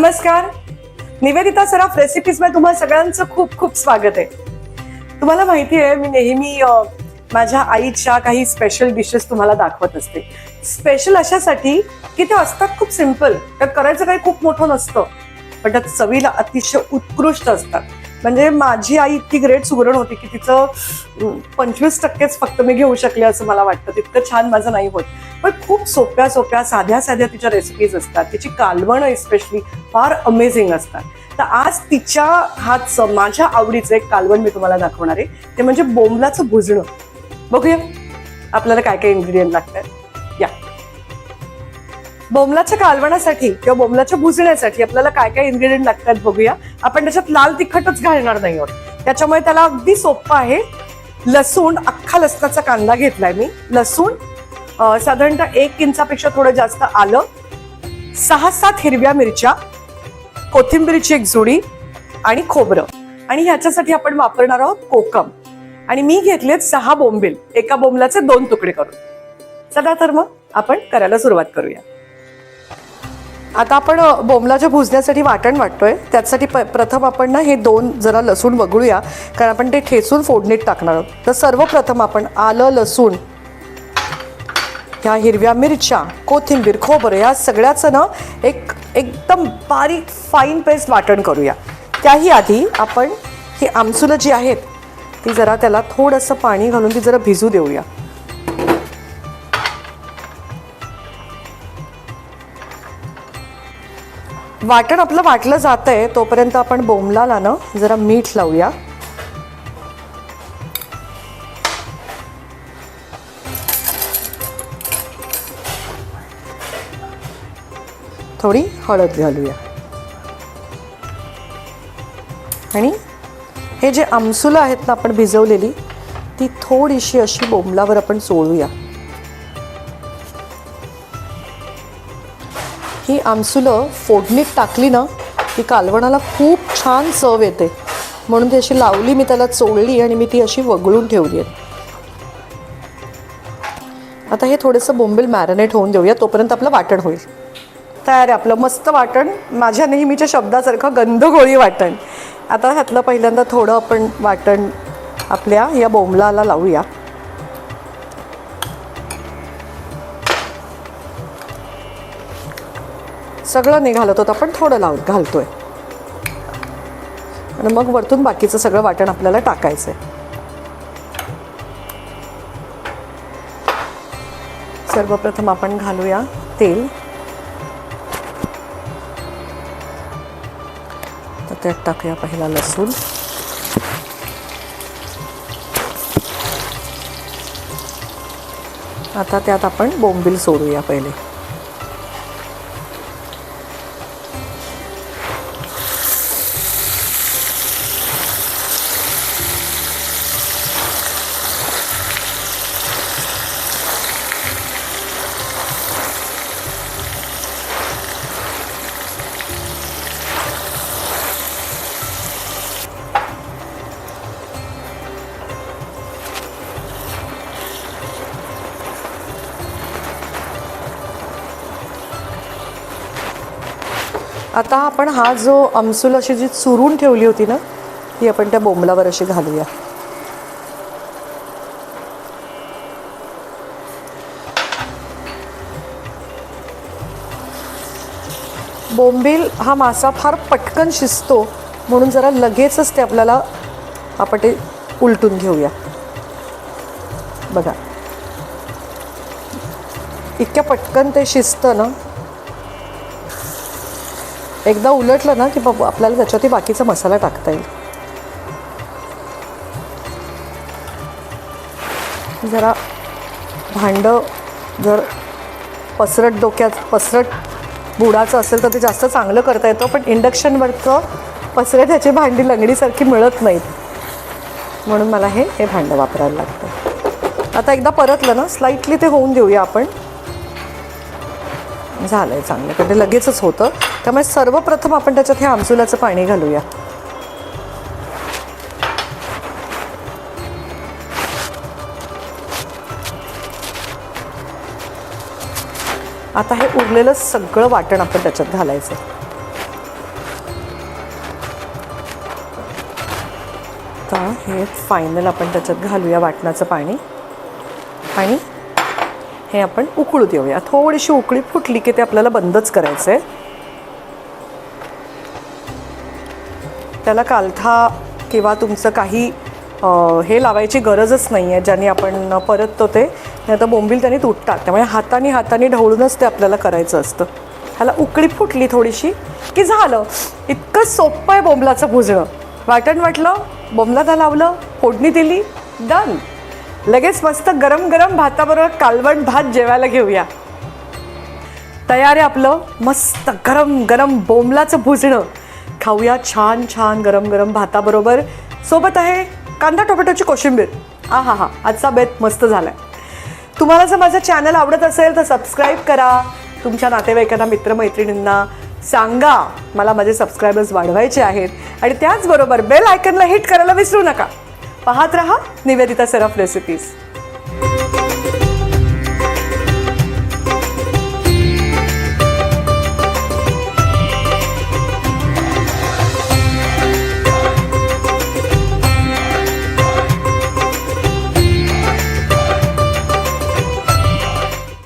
नमस्कार. निवेदिता सराफ रेसिपीजमध्ये तुम्हाला सगळ्यांचं खूप खूप स्वागत आहे. तुम्हाला माहिती आहे मी नेहमी माझ्या आईच्या काही स्पेशल डिशेस तुम्हाला दाखवत असते. स्पेशल अशासाठी की ते असतात खूप सिंपल तर करायचं काही खूप मोठं नसतं. पण त्यात चवीला अतिशय उत्कृष्ट असतात. म्हणजे माझी आई इतकी ग्रेट सुगरण होती की तिचं पंचवीस टक्केच फक्त मी घेऊ शकले असं मला वाटतं. तितकं छान माझं नाही होत. पण खूप सोप्या सोप्या साध्या साध्या तिच्या रेसिपीज असतात. तिची कालवणं एस्पेशली फार अमेझिंग असतात. तर आज तिच्या हातचं माझ्या आवडीचं एक कालवण मी तुम्हाला दाखवणार आहे. ते म्हणजे बोंबलाचं भुजणं. बघूया आपल्याला काय काय इन्ग्रेडियंट लागतात बोमलाच्या बोंबलाच्या कालवणासाठी किंवा बोंबलाच्या भुजण्यासाठी आपल्याला काय काय इन्ग्रेडियंट लागतात बघूया. आपण त्याच्यात लाल तिखटच घालणार नाही आहोत. त्याच्यामुळे त्याला अगदी सोपं आहे. लसूण अख्खा लसणाचा कांदा घेतलाय मी. लसूण साधारणतः एक इंचापेक्षा थोडं जास्त आलं. सहा सात हिरव्या मिरच्या कोथिंबीरची एक जुडी आणि खोबरं. आणि ह्याच्यासाठी आपण वापरणार आहोत कोकम. आणि मी घेतलेत सहा बोंबील. एका बोंबलाचे दोन तुकडे करून. चला तर मग आपण करायला सुरुवात करूया. आता आपण बोंबलाच्या भुजण्यासाठी वाटण वाटतोय. त्यासाठी प- प्रथम आपण ना हे दोन जरा लसूण वगळूया. कारण आपण ते ठेचून फोडणीत टाकणार आहोत. तर सर्वप्रथम आपण आलं लसूण ह्या हिरव्या मिरच्या कोथिंबीर खोबरं या सगळ्याचं ना एक एकदम बारीक फाईन पेस्ट वाटण करूया. त्याही आधी आपण ही आमसुलं जी आहेत ती जरा त्याला थोडंसं पाणी घालून ती जरा भिजू देऊया. वाटण आपलं वाटलं जात आहे तोपर्यंत आपण बोंबलाला ना जरा मीठ लावूया. थोडी हळद घालूया. आणि हे जे आमसुलं आहेत ना आपण भिजवलेली ती थोडीशी अशी बोंबलावर आपण चोळूया ही आमसुलं फोडणीत टाकली ना ती कालवणाला खूप छान चव येते. म्हणून ती अशी लावली मी त्याला चोळली आणि मी ती अशी वगळून ठेवली आहे. आता हे थोडंसं बोंबील मॅरिनेट होऊन देऊया तोपर्यंत आपलं वाटण होईल. तयार आहे आपलं मस्त वाटण. माझ्या नेहमीच्या शब्दासारखं गंधगोळी वाटण. आता ह्यातलं पहिल्यांदा थोडं आपण वाटण आपल्या या बोंबलाला लावूया. सगळं नाही घालत होतं आपण थोडं लाव घालतोय. आणि मग वरतून बाकीचं सगळं वाटण आपल्याला टाकायचं आहे सर्वप्रथम आपण घालूया तेल. तर त्यात टाकूया पहिला लसूण. आता त्यात आपण बोंबील सोडूया पहिले. आता आपण हा जो अमसूल अशी जी चुरून ठेवली होती ना ती आपण त्या बोंबलावर अशी घालूया. बोंबील हा मासा फार पटकन शिजतो म्हणून जरा लगेचच ते आपल्याला आपण ते उलटून घेऊया. बघा. इतक्या पटकन ते शिजतं ना एकदा उलटलं ना की बाबा आपल्याला त्याच्यावरती बाकीचा मसाला टाकता येईल. जरा भांडं जर पसरट डोक्यात पसरट बुडाचं असेल तर ते जास्त चांगलं करता येतं पण इंडक्शनवरचं पसरट ह्याची भांडी लंगडीसारखी मिळत नाहीत. म्हणून मला हे हे भांडं वापरायला लागतं. आता एकदा परतलं ना स्लाईटली ते होऊन देऊया आपण. झालं आहे चांगलं ते लगेचच होतं. त्यामुळे सर्वप्रथम आपण त्याच्यात हे आमसुलाचं पाणी घालूया. आता हे उरलेलं सगळं वाटण आपण त्याच्यात घालायचं तर हे फायनल आपण त्याच्यात घालूया वाटणाचं पाणी. आणि हे आपण उकळू देऊया. थोडीशी उकळी फुटली की ते आपल्याला बंदच करायचं आहे त्याला कालथा किंवा तुमचं काही हे लावायची गरजच नाही आहे ज्याने आपण परततो ते. नाही तर बोंबील त्याने तुटतात. त्यामुळे हाताने हाताने ढवळूनच ते आपल्याला करायचं असतं. ह्याला उकळी फुटली थोडीशी की झालं. इतकं सोपं आहे बोंबलाचं भुजणं. वाटण वाटलं बोंबलाला लावलं फोडणी दिली डन. लगेच मस्त गरम गरम भाताबरोबर कालवण भात जेवायला घेऊया. तयार आहे आपलं मस्त गरम गरम बोंबलाचं भुजणं. खाऊया छान छान गरम गरम भाताबरोबर. सोबत आहे कांदा टोमॅटोची कोशिंबीर. आ हा हा आजचा बेत मस्त झालाय. तुम्हाला जर माझं चॅनल आवडत असेल तर सबस्क्राईब करा. तुमच्या नातेवाईकांना मित्रमैत्रिणींना सांगा मला माझे सबस्क्रायबर्स वाढवायचे आहेत. आणि त्याचबरोबर बेल आयकनला हिट करायला विसरू नका. पाहत रहा निवेदिता सराफ रेसिपीज